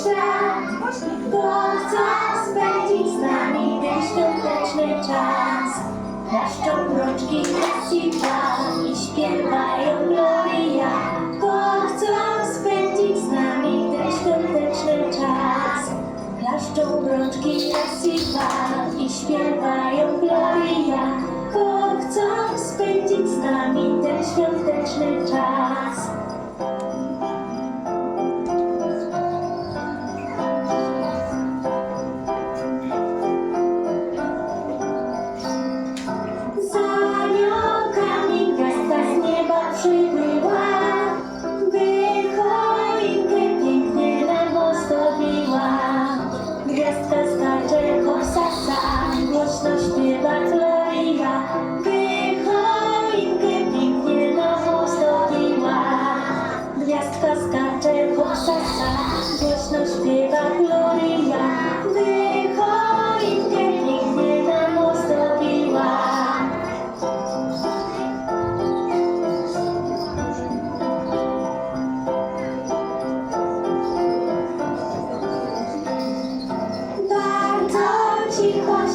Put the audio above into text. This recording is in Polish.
świat, kto chce spędzić z nami ten świąteczny czas. Daszczą mroczki leci i śpiewają gloria, kto chce spędzić z nami ten świąteczny czas. Daszczą mroczki leci i śpiewają gloria, kto chce spędzić z nami ten świąteczny czas.